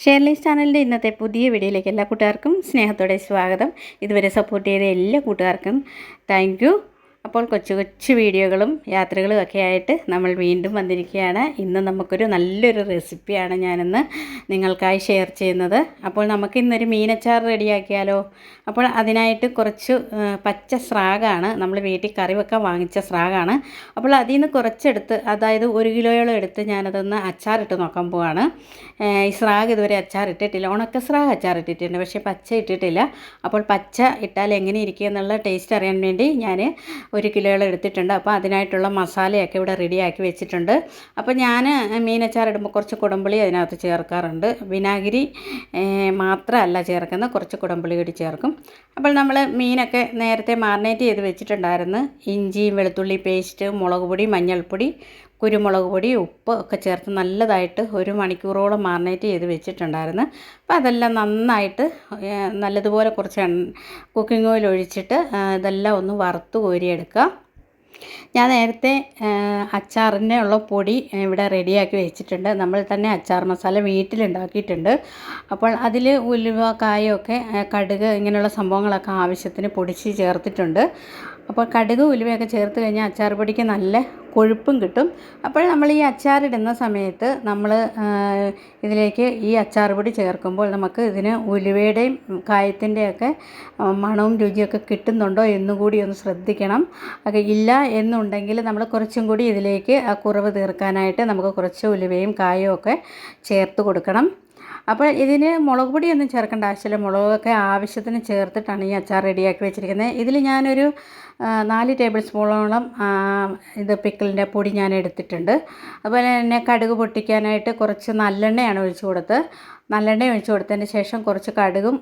ഷെയർലീസ് ചാനലിന്റെ ഇന്നത്തെ പുതിയ വീഡിയോയിലേക്ക് എല്ലാ കൂട്ടുകാർക്കും സ്നേഹത്തോടെ സ്വാഗതം. ഇതുവരെ സപ്പോർട്ട് ചെയ്ത എല്ലാ കൂട്ടുകാർക്കും താങ്ക് അപ്പോൾ കൊച്ചു കൊച്ചു വീഡിയോകളും യാത്രകളും ഒക്കെ ആയിട്ട് നമ്മൾ വീണ്ടും വന്നിരിക്കുകയാണ്. ഇന്ന് നമുക്കൊരു നല്ലൊരു റെസിപ്പിയാണ് ഞാനിന്ന് നിങ്ങൾക്കായി ഷെയർ ചെയ്യുന്നത്. അപ്പോൾ നമുക്ക് ഇന്നൊരു മീനച്ചാർ റെഡിയാക്കിയാലോ? അപ്പോൾ അതിനായിട്ട് കുറച്ച് പച്ച സ്രാഗാണ്. നമ്മൾ വീട്ടിൽ കറി വെക്കാൻ വാങ്ങിച്ച സ്രാഗാണ്. അപ്പോൾ അതിൽ നിന്ന് കുറച്ചെടുത്ത് അതായത് ഒരു കിലോയോളം എടുത്ത് ഞാനതൊന്ന് അച്ചാറിട്ട് നോക്കാൻ പോവാണ്. ഈ സ്രാഗ് ഇതുവരെ അച്ചാറിട്ടിട്ടില്ല. ഉണക്ക സ്രാഗ് അച്ചാറിട്ടിട്ടുണ്ട് പക്ഷേ പച്ച ഇട്ടിട്ടില്ല. അപ്പോൾ പച്ച ഇട്ടാൽ എങ്ങനെ ഇരിക്കുക എന്നുള്ള ടേസ്റ്റ് അറിയാൻ വേണ്ടി ഞാൻ ഒരു കിലോയോളം എടുത്തിട്ടുണ്ട്. അപ്പോൾ അതിനായിട്ടുള്ള മസാലയൊക്കെ ഇവിടെ റെഡിയാക്കി വെച്ചിട്ടുണ്ട്. അപ്പോൾ ഞാൻ മീനച്ചാർ ഇടുമ്പോൾ കുറച്ച് കുടമ്പുളി അതിനകത്ത് ചേർക്കാറുണ്ട്. വിനാഗിരി മാത്രമല്ല ചേർക്കുന്നത് കുറച്ച് കുടമ്പുളി കൂടി ചേർക്കും. അപ്പോൾ നമ്മൾ മീനൊക്കെ നേരത്തെ മാറിനേറ്റ് ചെയ്ത് വെച്ചിട്ടുണ്ടായിരുന്നു. ഇഞ്ചിയും വെളുത്തുള്ളി പേസ്റ്റ് മുളക് പൊടി മഞ്ഞൾപ്പൊടി കുരുമുളക് പൊടി ഉപ്പ് ഒക്കെ ചേർത്ത് നല്ലതായിട്ട് ഒരു മണിക്കൂറോളം മാറിനേറ്റ് ചെയ്ത് വെച്ചിട്ടുണ്ടായിരുന്നു. അപ്പോൾ അതെല്ലാം നന്നായിട്ട് നല്ലതുപോലെ കുറച്ച് കുക്കിംഗ് ഓയിൽ ഒഴിച്ചിട്ട് ഇതെല്ലാം ഒന്ന് വറുത്ത് കോരിയെടുക്കുക. ഞാൻ നേരത്തെ അച്ചാറിന്റെ ഉള്ള പൊടി ഇവിടെ റെഡിയാക്കി വെച്ചിട്ടുണ്ട്. നമ്മൾ തന്നെ അച്ചാർ മസാല വീട്ടിലുണ്ടാക്കിയിട്ടുണ്ട്. അപ്പോൾ അതിൽ ഉലുവ കായൊക്കെ കടുക് ഇങ്ങനെയുള്ള സംഭവങ്ങളൊക്കെ ആവശ്യത്തിന് പൊടിച്ച് ചേർത്തിട്ടുണ്ട്. അപ്പോൾ കടുക് ഉലുവയൊക്കെ ചേർത്ത് കഴിഞ്ഞാൽ അച്ചാർ പൊടിക്ക് നല്ല കൊഴുപ്പും കിട്ടും. അപ്പോൾ നമ്മൾ ഈ അച്ചാറിടുന്ന സമയത്ത് നമ്മൾ ഇതിലേക്ക് ഈ അച്ചാർ പൊടി ചേർക്കുമ്പോൾ നമുക്ക് ഇതിന് ഉലുവയുടെയും കായത്തിന്റെയൊക്കെ മണവും രുചിയൊക്കെ കിട്ടുന്നുണ്ടോ എന്നുകൂടി ഒന്ന് ശ്രദ്ധിക്കണം. ഒക്കെ ഇല്ല എന്നുണ്ടെങ്കിൽ നമ്മൾ കുറച്ചും കൂടി ഇതിലേക്ക് ആ കുറവ് തീർക്കാനായിട്ട് നമുക്ക് കുറച്ച് ഉലുവയും കായവും ഒക്കെ ചേർത്ത് കൊടുക്കണം. അപ്പോൾ ഇതിന് മുളക് പൊടിയൊന്നും ചേർക്കേണ്ട ആവശ്യമില്ല. മുളകൊക്കെ ആവശ്യത്തിന് ചേർത്തിട്ടാണ് ഈ അച്ചാർ റെഡിയാക്കി വെച്ചിരിക്കുന്നത്. ഇതിൽ ഞാനൊരു നാല് ടേബിൾ സ്പൂണോളം ഇത് പിക്കിളിന്റെ പൊടി ഞാൻ എടുത്തിട്ടുണ്ട്. അതുപോലെ തന്നെ കടുക് പൊട്ടിക്കാനായിട്ട് കുറച്ച് നല്ലെണ്ണയാണ് ഒഴിച്ചു കൊടുത്ത്. നല്ലെണ്ണ ഒഴിച്ചു കൊടുത്തതിന് ശേഷം കുറച്ച് കടുകും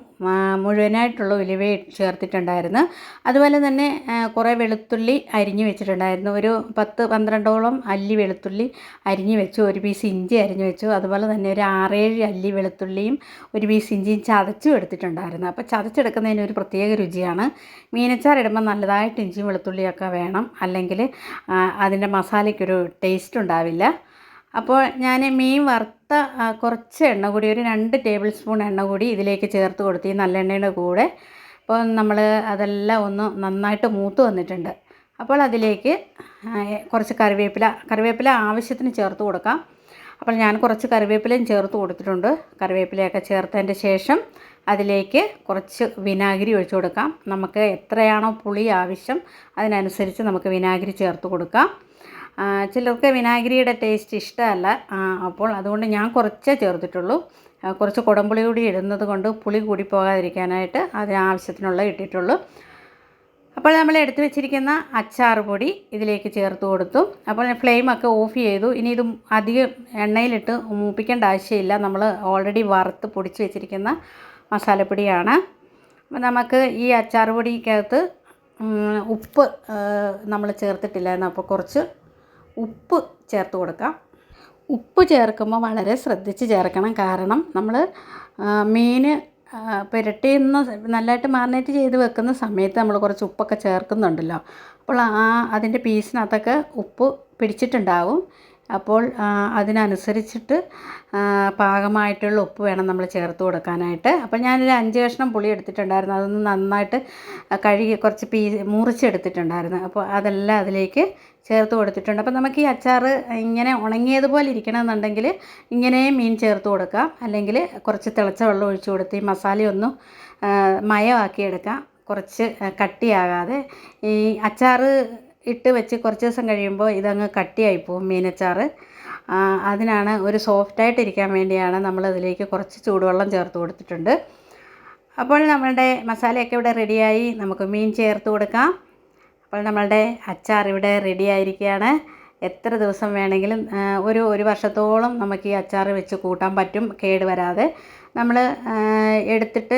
മുഴുവനായിട്ടുള്ള ഉലുവയും ചേർത്തിട്ടുണ്ടായിരുന്നു. അതുപോലെ തന്നെ കുറേ വെളുത്തുള്ളി അരിഞ്ഞു വെച്ചിട്ടുണ്ടായിരുന്നു. ഒരു പത്ത് പന്ത്രണ്ടോളം അല്ലി വെളുത്തുള്ളി അരിഞ്ഞു വെച്ചു ഒരു പീസ് ഇഞ്ചി അരിഞ്ഞു വെച്ചു. അതുപോലെ തന്നെ ഒരു ആറേഴ് അല്ലി വെളുത്തുള്ളിയും ഒരു പീസ് ഇഞ്ചിയും ചതച്ചും എടുത്തിട്ടുണ്ടായിരുന്നു. അപ്പോൾ ചതച്ചെടുക്കുന്നതിന് ഒരു പ്രത്യേക രുചിയാണ്. മീനച്ചാർ ഇടുമ്പോൾ നല്ലതായിട്ട് ഇഞ്ചിയും വെളുത്തുള്ളിയൊക്കെ വേണം. അല്ലെങ്കിൽ അതിന്റെ മസാലയ്ക്കൊരു ടേസ്റ്റ് ഉണ്ടാവില്ല. അപ്പോൾ ഞാൻ മീൻ വറുത്ത കുറച്ച് എണ്ണ കൂടി ഒരു രണ്ട് ടേബിൾ സ്പൂൺ എണ്ണ കൂടി ഇതിലേക്ക് ചേർത്ത് കൊടുത്ത് ഈ നല്ലെണ്ണയുടെ കൂടെ. അപ്പോൾ നമ്മൾ അതെല്ലാം ഒന്ന് നന്നായിട്ട് മൂത്ത് വന്നിട്ടുണ്ട്. അപ്പോൾ അതിലേക്ക് കുറച്ച് കറിവേപ്പില കറിവേപ്പില ആവശ്യത്തിന് ചേർത്ത് കൊടുക്കാം. അപ്പോൾ ഞാൻ കുറച്ച് കറിവേപ്പിലയും ചേർത്ത് കൊടുത്തിട്ടുണ്ട്. കറിവേപ്പിലയൊക്കെ ചേർത്തതിന്റെ ശേഷം അതിലേക്ക് കുറച്ച് വിനാഗിരി ഒഴിച്ചു കൊടുക്കാം. നമുക്ക് എത്രയാണോ പുളി ആവശ്യം അതിനനുസരിച്ച് നമുക്ക് വിനാഗിരി ചേർത്ത് കൊടുക്കാം. ചിലർക്ക് വിനാഗിരിയുടെ ടേസ്റ്റ് ഇഷ്ടമല്ല. അപ്പോൾ അതുകൊണ്ട് ഞാൻ കുറച്ചേ ചേർത്തിട്ടുള്ളൂ. കുറച്ച് കുടംപുളി കൂടി ഇടുന്നത് കൊണ്ട് പുളി കൂടി പോകാതിരിക്കാനായിട്ട് അതിന് ആവശ്യത്തിനുള്ള ഇട്ടിട്ടുള്ളൂ. അപ്പോൾ നമ്മൾ എടുത്തു വെച്ചിരിക്കുന്ന അച്ചാർ പൊടി ഇതിലേക്ക് ചേർത്ത് കൊടുത്തു. അപ്പോൾ ഫ്ലെയിമൊക്കെ ഓഫ് ചെയ്തു. ഇനി ഇത് അധികം എണ്ണയിലിട്ട് മൂപ്പിക്കേണ്ട ആവശ്യമില്ല. നമ്മൾ ഓൾറെഡി വറുത്ത് പൊടിച്ച് വെച്ചിരിക്കുന്ന മസാലപ്പൊടിയാണ്. അപ്പോൾ നമുക്ക് ഈ അച്ചാർ പൊടിക്കകത്ത് ഉപ്പ് നമ്മൾ ചേർത്തിട്ടില്ലായിരുന്നു അപ്പോൾ കുറച്ച് ഉപ്പ് ചേർത്ത് കൊടുക്കാം. ഉപ്പ് ചേർക്കുമ്പോൾ വളരെ ശ്രദ്ധിച്ച് ചേർക്കണം. കാരണം നമ്മൾ മീൻ പുരട്ടിയുന്ന നല്ലതായിട്ട് മാറിനേറ്റ് ചെയ്ത് വെക്കുന്ന സമയത്ത് നമ്മൾ കുറച്ച് ഉപ്പൊക്കെ ചേർക്കുന്നുണ്ടല്ലോ. അപ്പോൾ ആ അതിന്റെ പീസിനകത്തൊക്കെ ഉപ്പ് പിടിച്ചിട്ടുണ്ടാവും. അപ്പോൾ അതിനനുസരിച്ചിട്ട് പാകമായിട്ടുള്ള ഉപ്പ് വേണം നമ്മൾ ചേർത്ത് കൊടുക്കാനായിട്ട്. അപ്പോൾ ഞാനൊരു അഞ്ച് കഷ്ണം പുളി എടുത്തിട്ടുണ്ടായിരുന്നു. അതൊന്ന് നന്നായിട്ട് കഴുകി കുറച്ച് പീ മുറിച്ചെടുത്തിട്ടുണ്ടായിരുന്നു. അപ്പോൾ അതെല്ലാം അതിലേക്ക് ചേർത്ത് കൊടുത്തിട്ടുണ്ട്. അപ്പോൾ നമുക്ക് ഈ അച്ചാർ ഇങ്ങനെ ഉണങ്ങിയതുപോലെ ഇരിക്കണമെന്നുണ്ടെങ്കിൽ ഇങ്ങനെ മീൻ ചേർത്ത് കൊടുക്കാം. അല്ലെങ്കിൽ കുറച്ച് തിളച്ച വെള്ളം ഒഴിച്ച് കൊടുത്ത് ഈ മസാലയൊന്ന് മയമാക്കിയെടുക്കാം. കുറച്ച് കട്ടിയാകാതെ. ഈ അച്ചാർ ഇട്ട് വെച്ച് കുറച്ച് ദിവസം കഴിയുമ്പോൾ ഇതങ്ങ് കട്ടിയായി പോകും മീനച്ചാർ. അതിനാണ് ഒരു സോഫ്റ്റായിട്ടിരിക്കാൻ വേണ്ടിയാണ് നമ്മൾ അതിലേക്ക് കുറച്ച് ചൂടുവെള്ളം ചേർത്ത് കൊടുത്തിട്ടുണ്ട്. അപ്പോൾ നമ്മളുടെ മസാലയൊക്കെ ഇവിടെ റെഡിയായി. നമുക്ക് മീൻ ചേർത്ത് കൊടുക്കാം. അപ്പോൾ നമ്മളുടെ അച്ചാർ ഇവിടെ റെഡി ആയിരിക്കുകയാണ്. എത്ര ദിവസം വേണമെങ്കിലും ഒരു ഒരു വർഷത്തോളം നമുക്ക് ഈ അച്ചാർ വെച്ച് കൂട്ടാൻ പറ്റും കേട് വരാതെ. നമ്മൾ എടുത്തിട്ട്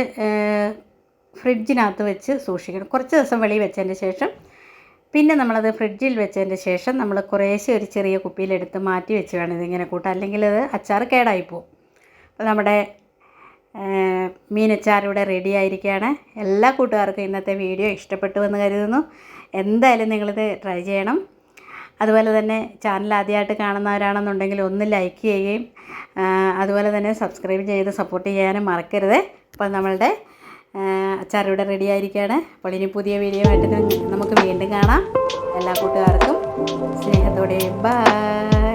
ഫ്രിഡ്ജിനകത്ത് വെച്ച് സൂക്ഷിക്കണം. കുറച്ച് ദിവസം വെളിയിൽ വെച്ചതിന് ശേഷം പിന്നെ നമ്മളത് ഫ്രിഡ്ജിൽ വെച്ചതിന്റെ ശേഷം നമ്മൾ കുറേശ്ശെ ഒരു ചെറിയ കുപ്പിയിലെടുത്ത് മാറ്റി വെച്ച് വേണം ഇതിങ്ങനെ കൂട്ടാൻ. അല്ലെങ്കിൽ അത് അച്ചാർ കേടായി പോകും അപ്പോൾ നമ്മുടെ മീനച്ചാർ ഇവിടെ റെഡി ആയിരിക്കുകയാണ്. എല്ലാ കൂട്ടുകാർക്കും ഇന്നത്തെ വീഡിയോ ഇഷ്ടപ്പെട്ടു എന്ന് കരുതുന്നു. എന്തായാലും നിങ്ങളിത് ട്രൈ ചെയ്യണം. അതുപോലെ തന്നെ ചാനൽ ആദ്യമായിട്ട് കാണുന്നവരാണെന്നുണ്ടെങ്കിൽ ഒന്ന് ലൈക്ക് ചെയ്യുകയും അതുപോലെ തന്നെ സബ്സ്ക്രൈബ് ചെയ്ത് സപ്പോർട്ട് ചെയ്യാനും മറക്കരുത്. അപ്പോൾ നമ്മളുടെ അച്ചാർ ഇവിടെ റെഡി ആയിരിക്കുകയാണ് അപ്പോൾ ഇനി പുതിയ വീഡിയോ ആയിട്ട് നമുക്ക് വീണ്ടും കാണാം. എല്ലാ കൂട്ടുകാർക്കും സ്നേഹത്തോടെ ബൈ